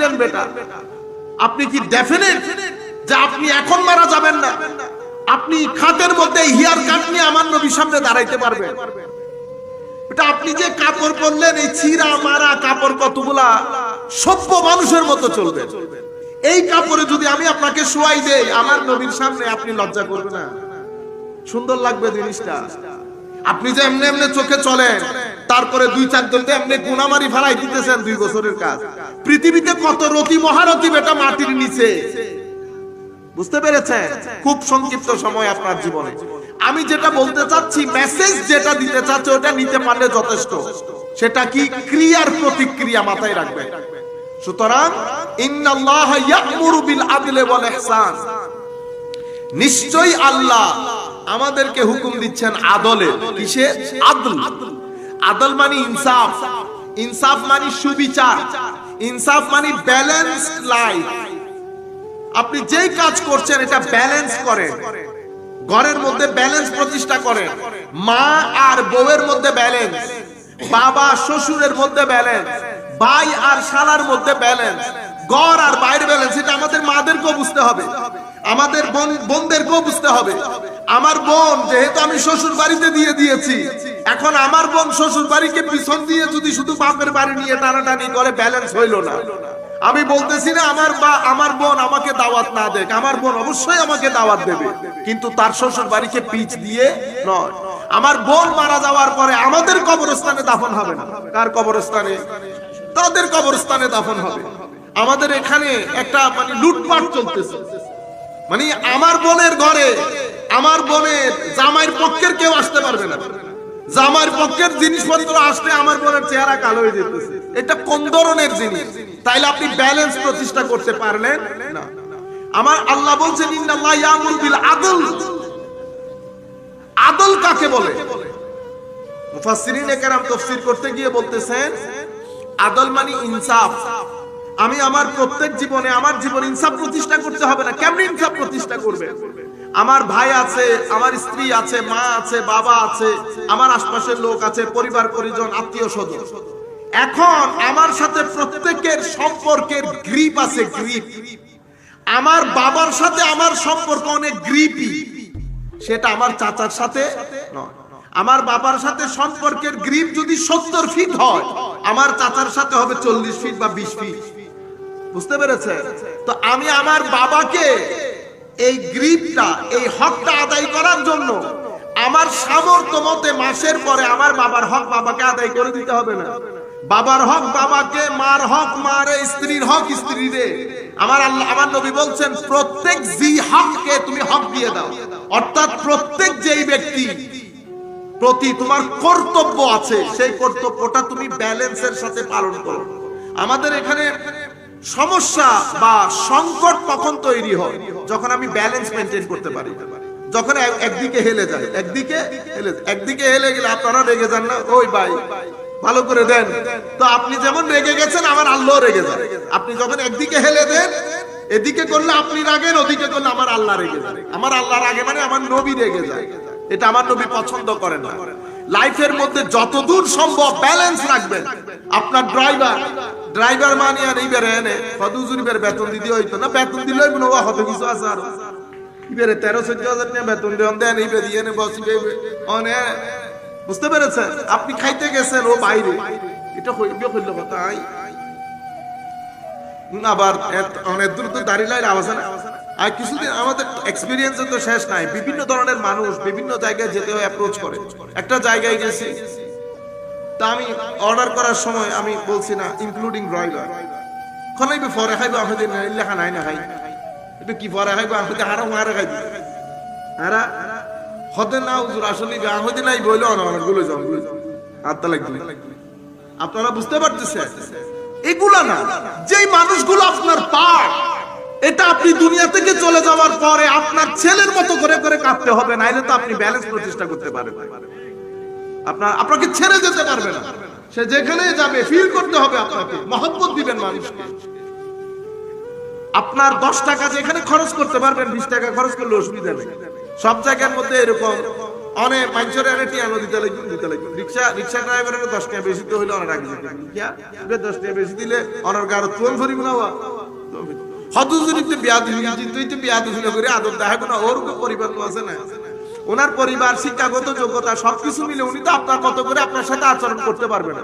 দিলেন বেটা। আপনি কি ডেফিনেট যে আপনি এখন মারা যাবেন না। আপনি খাতের মধ্যে হিয়ার কাট নিয়ে আমার নবীর সামনে দাঁড়াইতে পারবেন। এটা আপনি যে কাপড় পরলেন, এই ছিঁড়া মারা, কাপড় কতগুলা সভ্য মানুষের মতো চলবে। এই কাপড়ে যদি আমি আপনাকে শোয়াই দেই, আমার নবীর সামনে আপনি লজ্জা করবেন না। সুন্দর লাগবে জিনিসটা। আপনি যে এমনি এমনি চোখে চলেন তারপরে দুই চারজন তো এমনি গুনামারি ফেলাই দিতেছেন দুই বছরের কাজ। পৃথিবীতে কত রতি মহারতি বেটা মাটির নিচে। বুঝতে পেরেছেন? খুব সংক্ষিপ্ত সময় আপনার জীবনে। আমি যেটা বলতে চাচ্ছি মেসেজ যেটা দিতে চাচ্ছি, ওটা নিতে পারলে যথেষ্ট। সেটা কি? ক্রিয়ার প্রতিক্রিয়া মাথায় রাখবে সুতরাং, ইন্নাল্লাহ ইয়া'মুরু বিল আদলি ওয়াল ইহসান। নিশ্চয়ই আল্লাহ আমাদেরকে হুকুম দিচ্ছেন আদলে। কিসে? আদল। আদল মানে ইনসাফ। ইনসাফ মানে সুবিচার। ইনসাফ মানে ব্যালেন্সড লাইফ আপনি যেই কাজ করছেন, এটা ব্যালেন্স করেন। ঘরের মধ্যে ব্যালেন্স প্রতিষ্ঠা করেন। মা আর বউয়ের মধ্যে ব্যালেন্স বাবা শ্বশুরের মধ্যে ব্যালেন্স ভাই আর শালার মধ্যে ব্যালেন্স ঘর আর বাইরে ব্যালেন্স এটা আমাদের মাদেরকেও বুঝতে হবে। আমাদের বোন বোনদেরকেও বুঝতে হবে। আমার বোন, যেহেতু আমি শ্বশুর বাড়িতে দিয়ে দিয়েছি, এখন আমার বোন শ্বশুর বাড়িকে পিছন দিয়ে যদি শুধু বাপের বাড়ি নিয়ে টানাটানি করে ব্যালেন্স হইল না। আমি বলতেছি না, আমার বা, আমার বোন আমাকে দাওয়াত না দেখ, আমার বোন অবশ্যই আমাকে দাওয়াত দেবে। কিন্তু তার শ্বশুর বাড়িকে পিচ দিয়ে নয়। আমার বোন মারা যাওয়ার পরে আমাদের কবরস্থানে দাফন হবে না। কার কবরস্থানে? তাদের কবরস্থানে দাফন হবে। আমাদের এখানে একটা মানে লুটপাট চলতেছে। মানে আমার বোনের ঘরে আমার বোনের জামাইয়ের পক্ষের কেউ আসতে পারবে না। জামাইয়ের পক্ষের জিনিসপত্র আসলে আমার বোনের চেহারা কালো হয়ে যেতেছে। এটা কোন ধরনের জিনিস? তাইলে আপনি ব্যালেন্স প্রতিষ্ঠা করতে পারলেন? না। আমার আল্লাহ বলছেন, ইন্নাল্লাহ ইয়ামুর বিল আদল। আদল কাকে বলে? মুফাসসিরিন একরাম তাফসীর করতে গিয়ে বলতেছেন, আদল মানে ইনসাফ। আমি আমার প্রত্যেক জীবনে আমার জীবন ইনসাফ প্রতিষ্ঠা করতে হবে না। কেমন ইনসাফ প্রতিষ্ঠা করবে? আমার ভাই আছে, আমার স্ত্রী আছে, মা আছে, বাবা আছে, আমার আশপাশের লোক আছে, পরিবার, পরিজন, আত্মীয় স্বজন। এখন আমার সাথে প্রত্যেকের সম্পর্কের গ্রিপ আছে গ্রিপ আমার বাবার সাথে আমার সম্পর্ক অনেক গ্রিপি সেটা আমার চাচার সাথে নয়। আমার বাবার সাথে সম্পর্কের গ্রিপ যদি সত্তর ফিট হয়, আমার চাচার সাথে হবে চল্লিশ ফিট বা বিশ ফিট বুঝতে পেরেছে? তো আমি আমার বাবাকে এই গ্রিপটা, এই হকটা আদায় করার জন্য আমার সামর্থ্য মতে মাসের পরে আমার বাবার হক বাবাকে আদায় করে দিতে হবে না। বাবার হক বাবাকে, মার হক মারে, স্ত্রীর হক স্ত্রীরে। আমার আল্লাহ, আমার নবী বলছেন, প্রত্যেক জি হককে তুমি হক দিয়ে দাও। অর্থাৎ প্রত্যেক যেই ব্যক্তি প্রতি তোমার কর্তব্য আছে, সেই কর্তব্যটা তুমি ব্যালেন্সের সাথে পালন করো। আমাদের এখানে সমস্যা বা সংকট কখন তৈরি হয়, যখন আমি ব্যালেন্স মেনটেন করতে পারি। যখন একদিকে হেলে যায়, একদিকে হেলে যায়। একদিকে হেলে গেলে আপনারা রেগে যান না, ওই ভাই, ভালো করে দেন। তো আপনি যেমন রেগে গেছেন, আমার আল্লাহ রেগে যান আপনি যখন একদিকে হেলে দেন, এদিকে করলে আপনি রাগেন, ওদিকে করলে আমার আল্লাহ রেগে যান আমার আল্লাহ রাগে মানে আমার নবী রেগে যায়। এটা আমার নবী পছন্দ করে না। লাইফের মধ্যে যতদূর সম্ভব ব্যালেন্স রাখবেন। আপনার ড্রাইভার ড্রাইভার মানে আর এইবার এনে কতজুরি বের বেতন দিতে হইতো না, বেতন দিলে হইব না ও কিছু আছে আর। ইবেরে তেরো, চোদ্দ হাজার টাকা বেতন দেন দেন এইবে দিয়ে নে বসিবে অনে। বুঝতে পেরেছেন? আপনি খাইতে গেছেন ও বাইরে। এটা হইবে হইল কথা, আই। আবার অনেক দূর তো দাঁড়িয়ে লাইন আওয়াজ না। আর কিছুদিন আমাদের এক্সপিরিয়েন্স তো শেষ নাই। বিভিন্ন ধরনের মানুষ বিভিন্ন জায়গায় যেতে হয় অ্যাপ্রোচ করে। একটা জায়গায় গেছি তা আমি অর্ডার করার সময় আমি বলছি না ইনক্লুডিং ড্রাইভার খনাইবে ফরে খাইবে? আমাদের লেখা নাই না খাই এটা কি ফরে খাইবে? আমাদের হারা মারা খাইবে। হারা হতে না হুজুর, আসলে আমাদের নাই বইলে অনেকগুলো যাও আত্মা লাগবে। আপনারা বুঝতে পারতেছেন? এগুলা না। যেই মানুষগুলো আপনার পার, এটা আপনি দুনিয়া থেকে চলে যাওয়ার পরে আপনার ছেলের মতো করে করে কাঁদতে হবে, নাইলে তো আপনি ব্যালেন্স প্রতিষ্ঠা করতে পারবেন। না। আপনার আপনাকে ছেড়ে যেতে পারবে না। সে যেখানে যাবে ফিল করতে হবে আপনাকে। মহব্বত দিবেন মানুষকে। আপনার দশ টাকা যেখানে খরচ করতে পারবেন, বিশ টাকা খরচ করলে অসুবিধা নেই। সব জায়গার মধ্যে এরকম অনেক মানুষের এনে টিয়ানো দিতে লাগবে দিতে লাগবে রিক্সা রিক্সা ড্রাইভারের দশ টাকা বেশি তো হইলে অনেক দশ টাকা বেশি দিলে অনেক গাড়ো তুন ধরিব না হওয়া হদুজুরিতে বিয়া দিবি, তুই তো বিয়া দিবি করে আদর দেখা কোনো ওর পরিবার তো আছে না। ওনার পরিবার, শিক্ষাগত যোগ্যতা, সবকিছু মিলে উনি তো আপনার মতো করে আপনার সাথে আচরণ করতে পারবে না।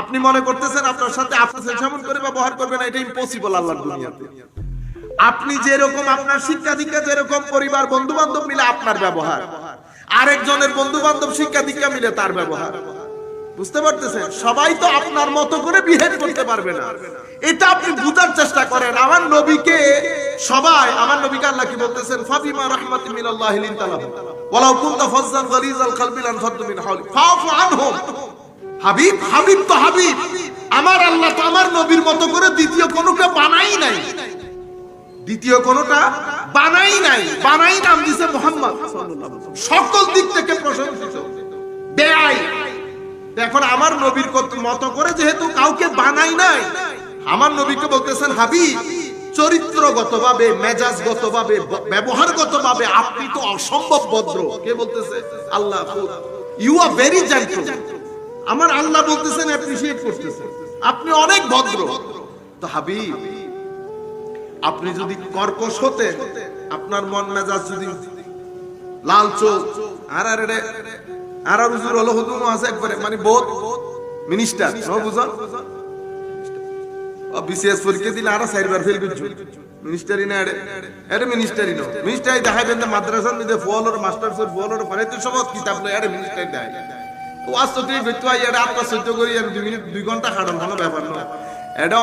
আপনি মনে করতেছেন আপনার সাথে আপনার যেমন করে ব্যবহার করবে না, এটা ইম্পসিবল আল্লাহর দুনিয়াতে। আপনি যেরকম আপনার শিক্ষা দীক্ষা যেরকম পরিবার বন্ধু বান্ধব মিলে আপনার ব্যবহার, আরেকজনের বন্ধু বান্ধব শিক্ষা দীক্ষা মিলে তার ব্যবহার। বুঝতে পারতেছেন? সবাই তো আপনার মতো করে বিহেভ করতে পারবে না। এটা আপনি বুঝার চেষ্টা করেন। আমার নবীকে সবাই, আমার নবীকে আল্লাহ কি বলতেছেন? ফাবিমা রাহমাতি মিনাল্লাহি লিনতালাহু ওয়ালাউ কুনতা ফাজ্জান গালিজাল কলবি লান ফাদ্দু মিন হাওলি ফাফু আনহুম। হাবিব হাবিব তো হাবিব। আমার আল্লাহ তো আমার নবীর মতো করে দ্বিতীয় কোনোটা বানাই নাই। দ্বিতীয় কোনোটা বানাই নাই। বানাই নাম দিছে মোহাম্মদ। সকল দিক থেকে প্রশংসিত। বেআই এখন আমার নবীর মতো করে যেহেতু কাউকে বানাই নাই। আমার নবীকে বলতেছেন, হাবিব চরিত্রগত ভাবে মেজাজগত ভাবে ব্যবহারগত ভাবে আপনি তো অসম্ভব ভদ্র। কে বলতেছে? Allah you are very gentle আমার আল্লাহ বলতেছেন অ্যাপ্রিসিয়েট করতেছেন। আপনি অনেক ভদ্র। তো হাবিব, আপনি যদি কর্কশ হতেন, আপনার মন মেজাজ যদি লাল আর আর আর হলো আছে একবারে মানে মিনিস্টার, নো বিসিএস পরীক্ষা দিলে চারবার ফেল করছ। মিনিস্টারি না মিনিস্টারি নো। মিনিস্টারি মাদ্রাসার মধ্যে ফুয়ালোর মাস্টার সর ফুয়ালোর পরে তো সব কিতাব মিনিস্টারি দেয় তো আই সহ্য করি আমি দুই মিনিট, দুই ঘণ্টা খাটান কোনো ব্যাপার নয় এটা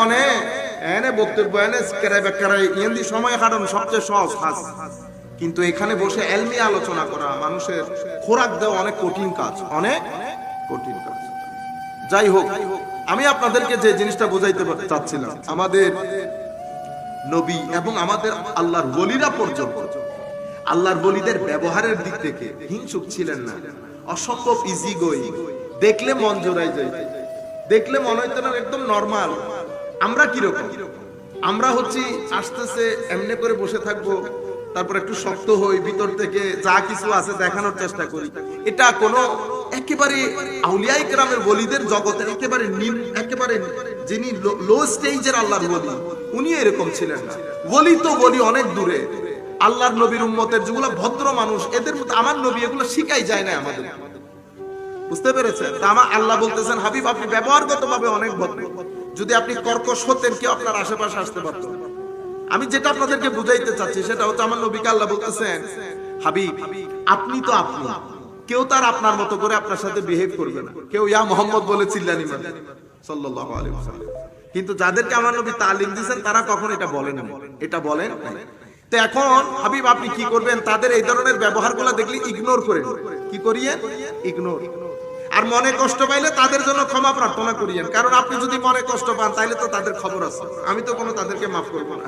এনে বক্তব্য, এনে কেরাই বেকারাই সময় কাটানো সবচেয়ে সহজ হাস কিন্তু এখানে বসে এলমি আলোচনা করা মানুষের খোরাক দেওয়া অনেক কঠিন কাজ, অনেক কঠিন কাজ। যাই হোক, আমি আপনাদেরকে যে জিনিসটা বোঝাইতে চাচ্ছিলাম, আমাদের নবী এবং আমাদের আল্লাহর বলিরা পর্যন্ত, আল্লাহর বলিদের ব্যবহারের দিক থেকে হিংসুক ছিলেন না, অসম্ভব ইজি গোয়িং দেখলে মন জোড়াই যায়, দেখলে মনে হইতো না একদম নর্মাল আমরা কীরকম? আমরা হচ্ছি, আসতেছে, এমনি করে বসে থাকব তারপর একটু শক্ত হই, ভিতর থেকে যা কিছু আছে দেখানোর চেষ্টা করি। এটা কোনো একেবারে আউলিয়াই গ্রামের বলিদের জগতের একেবারে নিম- একেবারে যিনি লো স্টেজের আল্লাহর বলি উনি এরকম ছিলেন বলি তো বলি অনেক দূরে। আল্লাহর নবীর উম্মতের যেগুলো ভদ্র মানুষ, এদের মধ্যে আমার নবী এগুলো শিখাই যায় না আমাদের। বুঝতে পেরেছেন? তা আমার আল্লাহ বলতেছেন, হাবিব, আপনি ব্যবহারগত ভাবে অনেক ভদ্র। যদি আপনি কর্কশ হতেন, কেউ আপনার আশেপাশে আসতে পারত না। আমি যেটা আপনাদেরকে বুঝাইতে চাচ্ছি সেটা হচ্ছে আমার নবীকে আল্লাহ বলতেছেন, হাবিব, আপনি তো আপনি। কেউ তার আপনার মতো করে আপনার সাথে বিহেভ করবে না। কেউ ইয়া মোহাম্মদ বলে চিল্লানি মানে সাল্লাল্লাহু আলাইহি ওয়াসাল্লাম। কিন্তু যাদেরকে আমার নবী তালিম দিয়েছেন, তারা কখন এটা বলেন না এটা বলেন তো এখন, হাবিব, আপনি কি করবেন? তাদের এই ধরনের ব্যবহারগুলো দেখলে ইগনোর করেন কি করিয়েন? ইগনোর আর মনে কষ্ট পাইলে তাদের জন্য ক্ষমা প্রার্থনা করিয়েন। কারণ আপনি যদি মনে কষ্ট পান তাহলে তো তাদের খবর আছে। আমি তো কোনো তাদেরকে মাফ করব না।